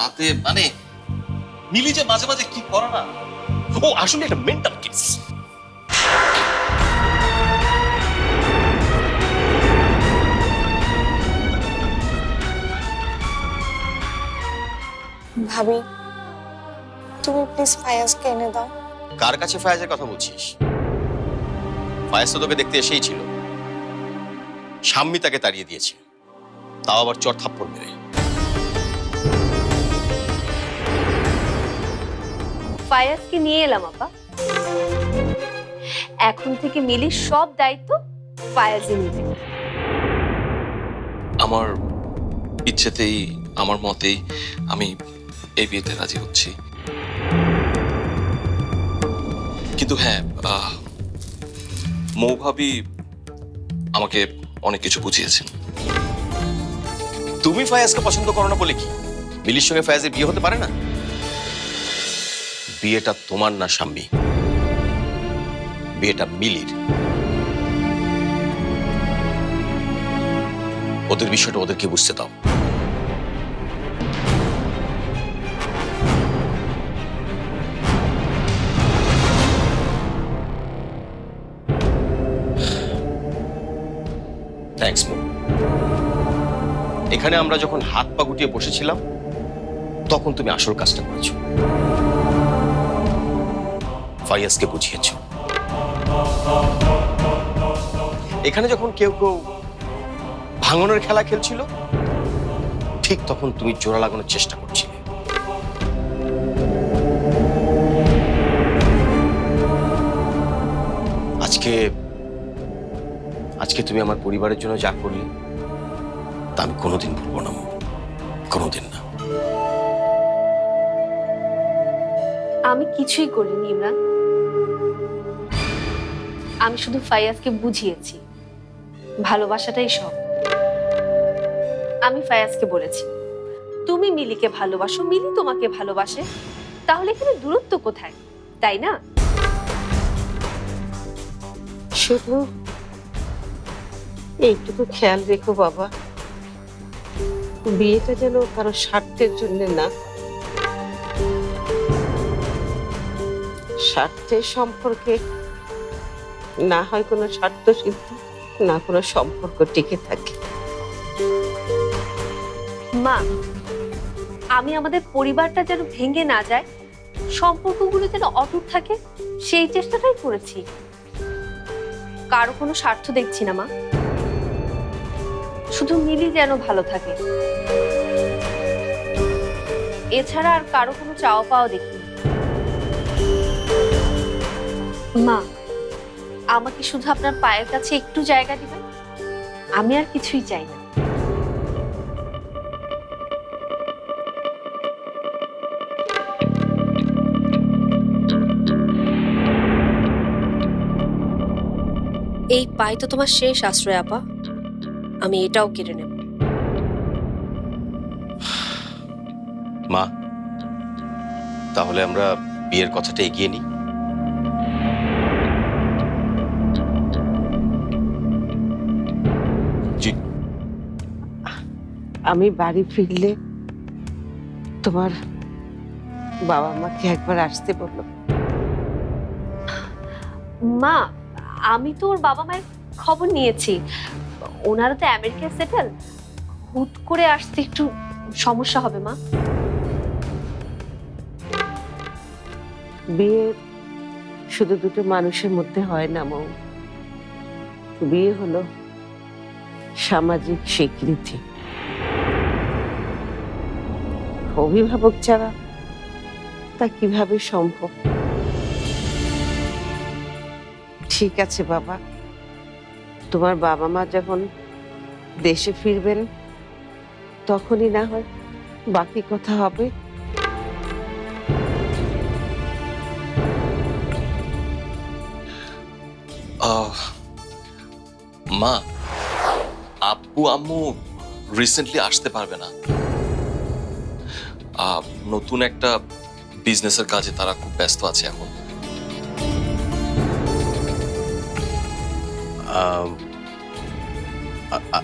রাতে মানে মিলি যে মাঝে মাঝে কি করে না? ও আসলে একটা মেন্টাল কেস ভাবি তুমি প্লিজ ফায়াজকে এনে দাও। কার কাছে ফায়াজের কথা বলছিস? ফায়াজ তো তোকে দেখতে এসেই ছিল। সাম্মি তাকে তাড়িয়ে দিয়েছে। তাও আবার চর থাপ্পড় মেরে। ফায়াজকে নিয়ে এলাম আপা। এখন থেকে মিলির সব দায়িত্ব ফায়াজে নিবে। আমার ইচ্ছেতেই আমার মতেই আমি এই বিয়েতে রাজি হচ্ছি। কিন্তু হ্যাঁ আহ, মৌভাবী আমাকে অনেক কিছু বুঝিয়েছেন তুমি ফায়াজকে পছন্দ করো না বলে কি? মিলির সঙ্গে ফায়াজের বিয়ে হতে পারে না? বিয়েটা তোমার না সাম্মি বিয়েটা মিলির। ওদের বিষয়টা ওদেরকে বুঝতে দাও। এখানে আমরা যখন হাত পা গুটিয়ে বসেছিলাম, তখন তুমি আসল কাজটা করেছ। ফাইয়াজকে বুঝিয়েছ। এখানে যখন কেউ কেউ ভাঙনের খেলা খেলছিল, ঠিক তখন তুমি জোড়া লাগানোর চেষ্টা করছিলে। আজকে আজকে তুমি আমার পরিবারের জন্য যা করলে, তা আমি কোনোদিন ভুলবো না কোনোদিন না। আমি কিছুই করিনি ইমরান। আমি শুধু ফায়াজকে বুঝিয়েছি। ভালোবাসাটাই সব। আমি ফায়াজকে বলেছি, তুমি মিলিকে ভালোবাসো, মিলি তোমাকে ভালোবাসে। তাহলে এখানে দূরত্ব কোথায়? তাই না? শুধু এইটুকু খেয়াল রেখো বাবা। বিয়েটা যেন কারও স্বার্থের জন্য না। স্বার্থের সম্পর্কে না হয় কোনো স্বার্থ সিদ্ধ না কোনো সম্পর্ক টিকে থাকে। মা, আমি আমাদের পরিবারটা যেন ভেঙে না যায়, সম্পর্কগুলো যেন অটুট থাকে, সেই চেষ্টাটাই করেছি। কারও কোনো স্বার্থ দেখছি না, মা। শুধু মিলি যেন ভালো থাকে। এছাড়া আর কারও কোনো চাওয়া পাওয়া দেখি মা আমাকে শুধু আপনার পায়ের কাছে একটু জায়গা দিবেন? আমি আর কিছুই চাই না। এই পাই তো তোমার শেষ আশ্রয় আপা। আমি এটাও কেড়ে নেব। মা তাহলে আমরা বিয়ের কথাটা এগিয়ে নিই। আমি বাড়ি ফিরলে তোমার বাবা মাকে একবার আসতে বলল। মা আমি তো ওর বাবা মায়ের খবর নিয়েছি। ওনারা তো আমেরিকায় সেটেল। হুট করে আসতে একটু সমস্যা হবে মা। বিয়ে শুধু দুটো মানুষের মধ্যে হয় না মৌ। বিয়ে হলো সামাজিক স্বীকৃতি। অভিভাবক ছাড়া তা কীভাবে সম্ভব? ঠিক আছে বাবা। তোমার বাবা মা যখন দেশে ফিরবেন, তখনই না হয় বাকি কথা হবে। মা আব্বু আম্মু রিসেন্টলি আসতে পারবে না। নতুন একটা বিজনেসের কাজে তারা খুব ব্যস্ত আছে এখন।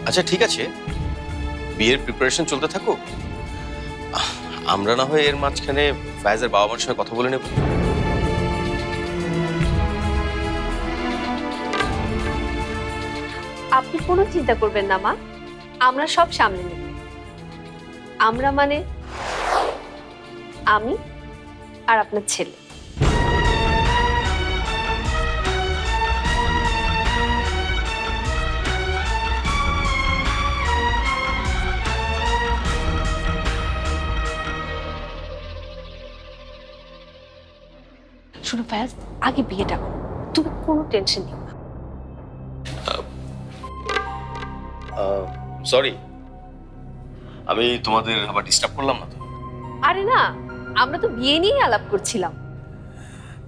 আচ্ছা ঠিক আছে। বিয়ের প্রিপারেশন চলতে থাকুক আমরা না হয় এর মাঝখানে ফায়াজের বাবা মার সঙ্গে কথা বলে নেব। আপনি কোনো চিন্তা করবেন না মা। আমরা সব সামলে নেব। আমরা মানে আমি আর আপনার ছেলে। শুনো ফ্যাজ আগে বিয়েটা করো। তুমি কোনো টেনশন নিও না। সরি আমি তোমাদের আবার ডিস্টার্ব করলাম না তো? আরে না আমরা তো বিয়ে নিয়েই আলাপ করছিলাম।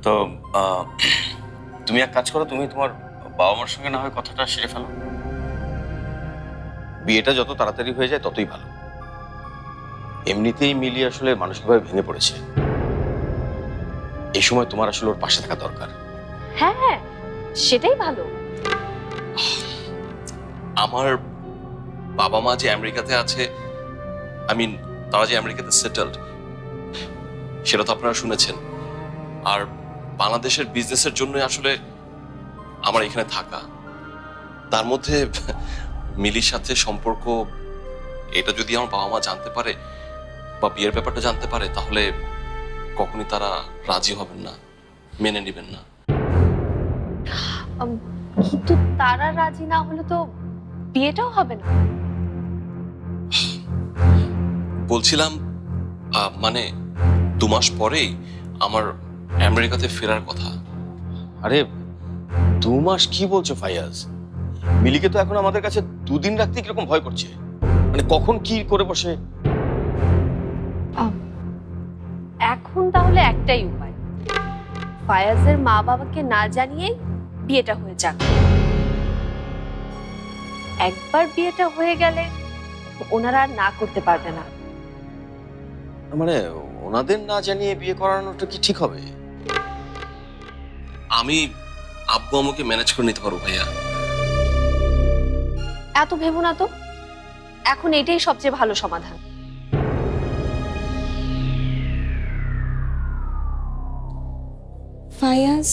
তো তুমি এক কাজ করো তুমি তোমার বাবা মার সঙ্গে না হয় কথাটা সেরে ফেলো। বিয়েটা যত তাড়াতাড়ি হয়ে যায় ততই ভালো। এমনিতেই মিলি আসলে মানসিকভাবে ভেঙে পড়েছে। এই সময় তোমার আসলে ওর পাশে থাকা দরকার। হ্যাঁ হ্যাঁ সেটাই ভালো। আমার বাবা মা যে আমেরিকাতে আছে আই মিন তারা যে আমেরিকাতে সেটেলড সেটা তো আপনারা শুনেছেন। আর বাংলাদেশের বিজনেসের জন্য আসলে আমার এখানে থাকা। তার মধ্যে মিলির সাথে সম্পর্ক এটা যদি আমার বাবা মা জানতে পারে বা বিয়ের ব্যাপারটা জানতে পারে তাহলে কখনই তারা রাজি হবেন না মেনে নেবেন না। কিন্তু তারা রাজি না হলে তো বিয়েটাও হবে না। বলছিলাম মানে দু মাস পরেই আমার আমেরিকাতে ফেরার কথা। আরে দু মাস কি বলছো ফাইয়াজ? মিলিকে তো এখন আমাদের কাছে দুদিন রাখতে কীরকম ভয় করছে। মানে কখন কি করে বসে? এখন তাহলে একটাই উপায়। ফায়াজের মা বাবাকে না জানিয়েই বিয়েটা হয়ে যাক। একবার বিয়েটা হয়ে গেলে ওনারা আর না করতে পারবে না। মানে ওনাদের না জানিয়ে বিয়ে করানোটা কি ঠিক হবে? আমি আব্বু আমাকে ম্যানেজ করে নিতে পারব ভাইয়া। এত ভেবো না তো। এখন এটাই সবচেয়ে ভালো সমাধান। ফায়াজ?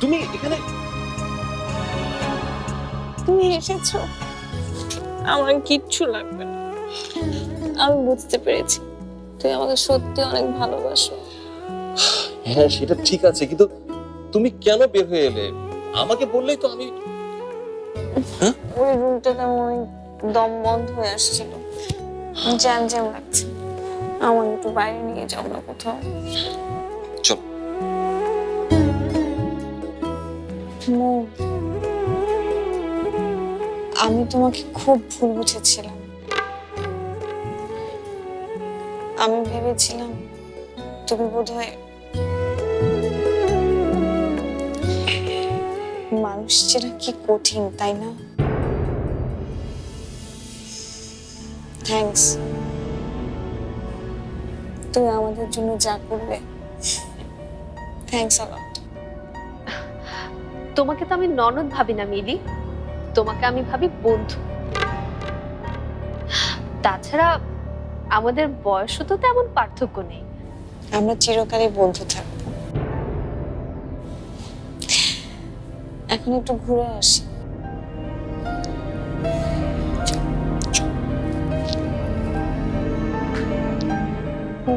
তুমি এখানে তুমি এসেছ? আমার কিচ্ছু লাগবে না। আমি বুঝতে পেরেছি। তুই আমাকে সত্যি অনেক ভালোবাসো। হ্যাঁ সেটা ঠিক আছে কিন্তু তুমি কেন বের হয়ে এলে? আমাকে বললেই তো আমি ওই রুমটাতে আমার দম বন্ধ হয়ে আসছিল। জ্যাম জ্যাম লাগছে। আমার একটু বাইরে নিয়ে যাও না কোথাও। চল। মো, আমি তোমাকে খুব ভুল বুঝেছিলাম। আমি ভেবেছিলাম তুমি বোধহয় মানুষ চেনা কি কঠিন, তাই না? থ্যাঙ্কস তুমি আমাদের জন্য যা করবে থ্যাঙ্কস আলট তোমাকে তো আমি ননদ ভাবি না, মিলি। তোমাকে আমি ভাবি বন্ধু। তাছাড়া আমাদের বয়সও তো তেমন পার্থক্য নেই। আমরা চিরকালই বন্ধু থাকব। এখন একটু ঘুরে আসি।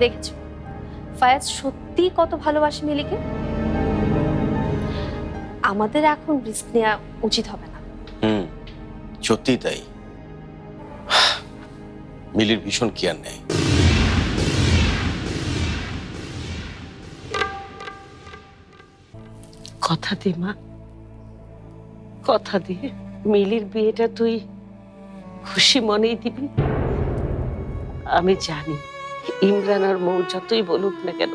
দেখেছ? ফায়াজ সত্যি কত ভালোবাসে মিলিকে? আমাদের এখন রিস্ক নেওয়া উচিত হবে না। সত্যিই তাই। মিলির ভীষণ কেয়ার নেয়। কথা দে, মা। কথা দে। মিলির বিয়েটা তুই খুশি মনেই দিবি। আমি জানি ইমরান আর মৌ যতই বলুক না কেন,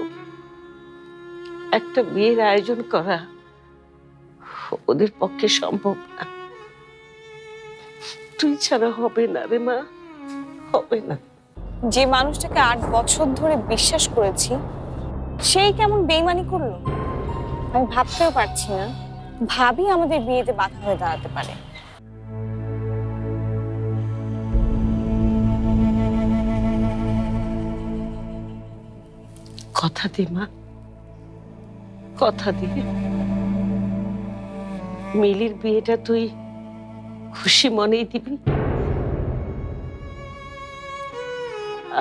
একটা বিয়ের আয়োজন করা ওদের পক্ষে সম্ভব না। তুই ছাড়া হবে না রে মা হবে না। যে মানুষটাকে আট বছর ধরে বিশ্বাস করেছি সেই কেমন বেইমানি করল? আমি ভাবতেও পারছি না ভাবি আমাদের বিয়েতে বাধা হয়ে দাঁড়াতে পারে। কথা দে মা কথা দে। মিলির বিয়েটা তুই খুশি মনেই দিবি?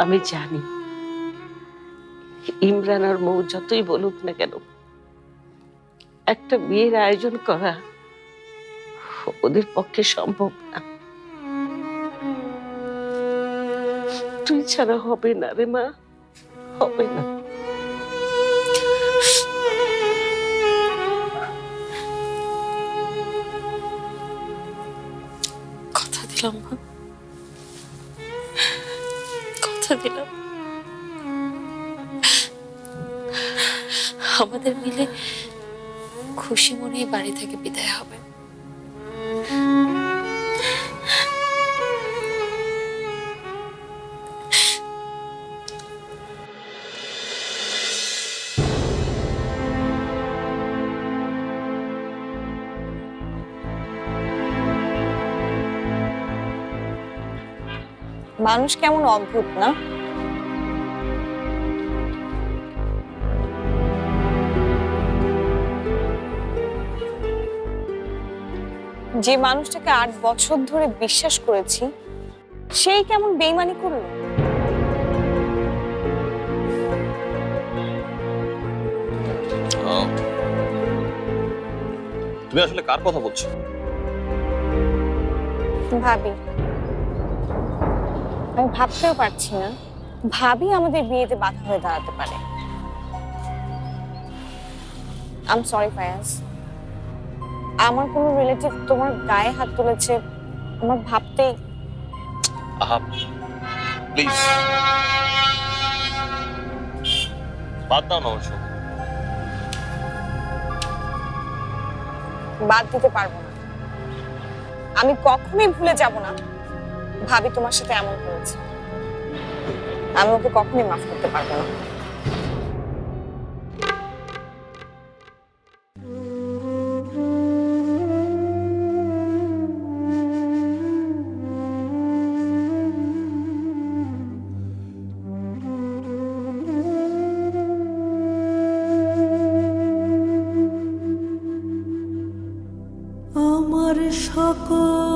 আমি জানি, ইমরান আর মৌ যতই বলুক না কেন, একটা বিয়ের আয়োজন করা ওদের পক্ষে সম্ভব না। তুই ছাড়া হবে না রে মা, হবে না। দিলাম কথা দিলাম। আমাদের মিলে খুশি মনেই বাড়ি থেকে বিদায় হবে। মানুষ কেমন অদ্ভুত না? যে মানুষটাকে আট বছর ধরে বিশ্বাস করেছি সেই কেমন বেইমানি করল? তুমি আসলে কার কথা বলছো? ভাবি। আমি ভাবতেও পারছি না। ভাবি আমাদের বিয়েতে বাধা হয়ে দাঁড়াতে পারে। আম সরি ফায়াজ আমার কোনো রিলেটিভ তোমার গায়ে হাত তুলেছে আমার ভাবতেই আহা প্লিজ বাদ দাও না ওসব বাদ দিতে পারব না। আমি কখনোই ভুলে যাব না। ভাবি তোমার সাথে এমন করেছে। আমি ওকে কখনই মাফ করতে পারব না। সকল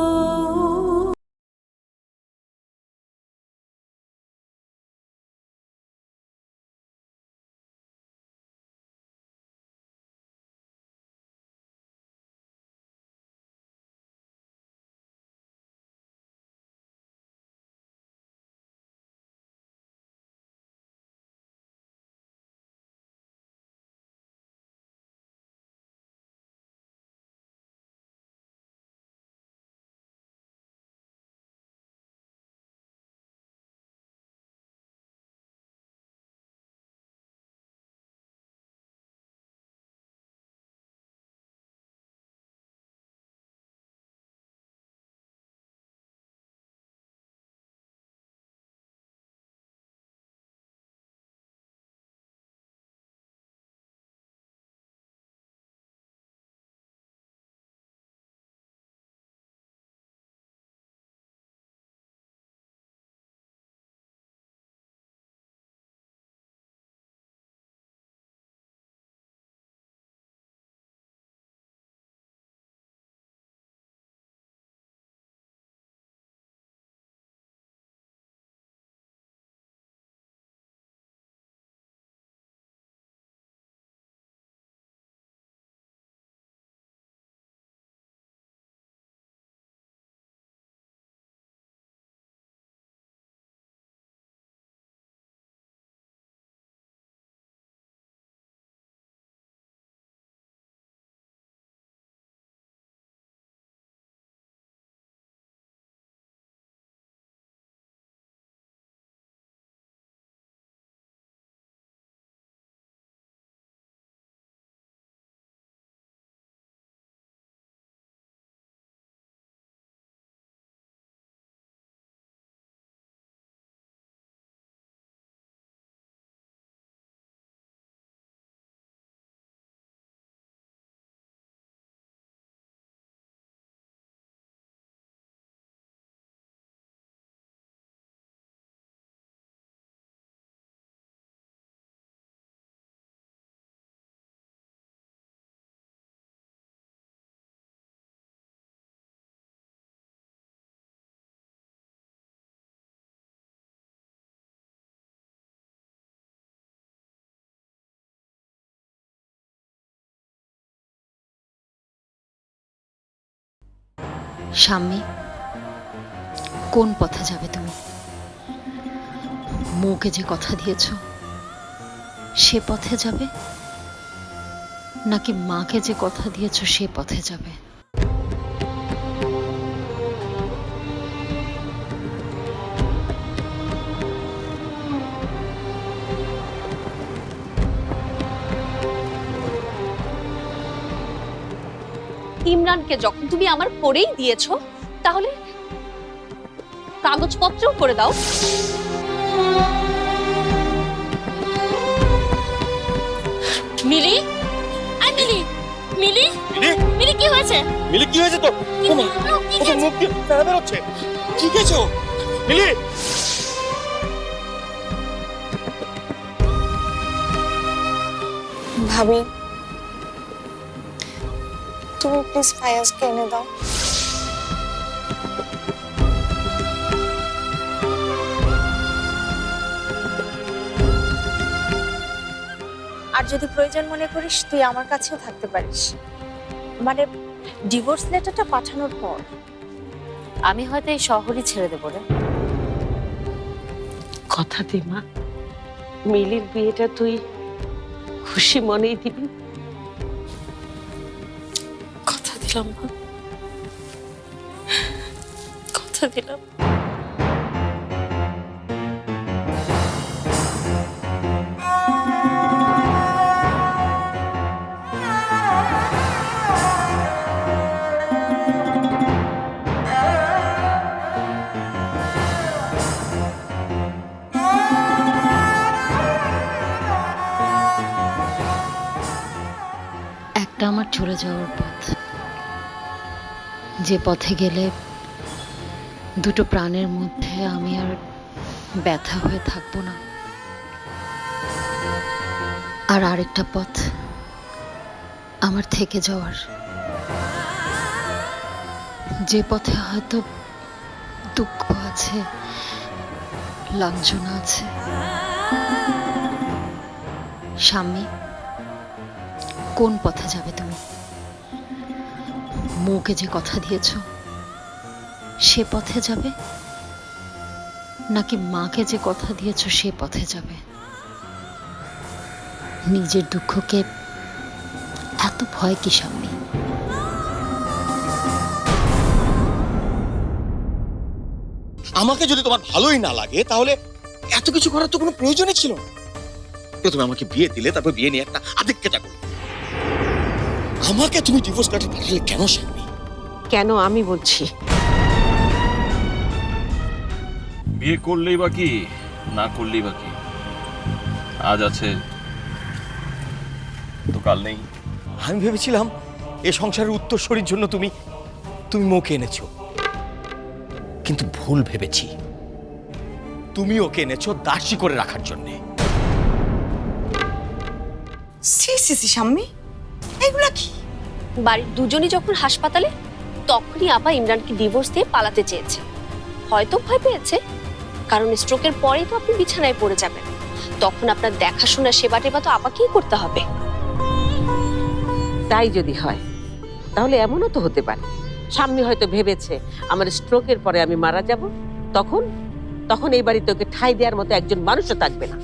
স্বামী, কোন পথে যাবে তুমি? মৌকে যে কথা দিয়েছ, সে পথে যাবে? নাকি মাকে যে কথা দিয়েছ, সে পথে যাবে? ইমরানকে যখন তুমি আমার করেই দিয়েছ তাহলে কাগজপত্রও করে দাও। মিলি? আই মিলি! মিলি? মিলি? কি হয়েছে? মিলি কি হয়েছে তো কি? মুখ দিয়ে বেরোচ্ছে। খেয়েছো মিলি! ভাবি তুমি প্লিজ ফায়াজকে এনে দাও। আর যদি প্রয়োজন মনে করিস তুই আমার কাছেও থাকতে পারিস। মানে ডিভোর্স লেটারটা পাঠানোর পর আমি হয়তো এই শহরই ছেড়ে দেবো রে। কথা দে মা মিলির বিয়েটা তুই খুশি মনেই দিবি। দিলাম মা কথা দিলাম। একটা আমার চলে যাওয়ার পথ যে পথে গেলে দুটো প্রাণের মধ্যে আমি আর ব্যথা হয়ে থাকব না। আর আরেকটা পথ আমার থেকে যাওয়ার। যে পথে হয়তো দুঃখ আছে, লাঞ্ছনা আছে। স্বামী, কোন পথে যাবে তুমি? মৌকে যে কথা দিয়েছ, সে পথে যাবে? নাকি মাকে যে কথা দিয়েছ, সে পথে যাবে? নিজের দুঃখকে এত ভয় কি স্বামী আমাকে যদি তোমার ভালোই না লাগে, তাহলে এত কিছু করার তো কোনো প্রয়োজনই ছিল না। তুমি আমাকে বিয়ে দিলে, তারপর বিয়ে নিয়ে একটা আধিক্যতা করলে। আমাকে তুমি ডিভোর্স লেটার পাঠালে কেন শান্তি কেন আমি বলছি? বিয়ে করলেই বা কি না করলেই বা কি? আজ আছে তো কাল নেই। আমি ভেবেছিলাম এ সংসারের উত্তরসূরির জন্য তুমি তুমি মুখে এনেছো। কিন্তু ভুল ভেবেছি। তুমি ওকে এনেছো দাসী করে রাখার জন্যে। সি সি সি সাম্মি এগুলা কি? বাড়ির দুজনই যখন হাসপাতালে, তখনই আপা ইমরানকে ডিভোর্স দিয়ে পালাতে চেয়েছে। হয়তো ভয় পেয়েছে, কারণ স্ট্রোকের পরেই তো আপনি বিছানায় পড়ে যাবেন। তখন আপনার দেখাশোনা সেবা টেবা তো আপাকেই করতে হবে। তাই যদি হয়, তাহলে এমনও তো হতে পারে। স্বামী হয়তো ভেবেছে, আমার স্ট্রোকের পরে আমি মারা যাব, তখন তখন এই বাড়িতে ওকে ঠাই দেওয়ার মতো একজন মানুষও থাকবে না।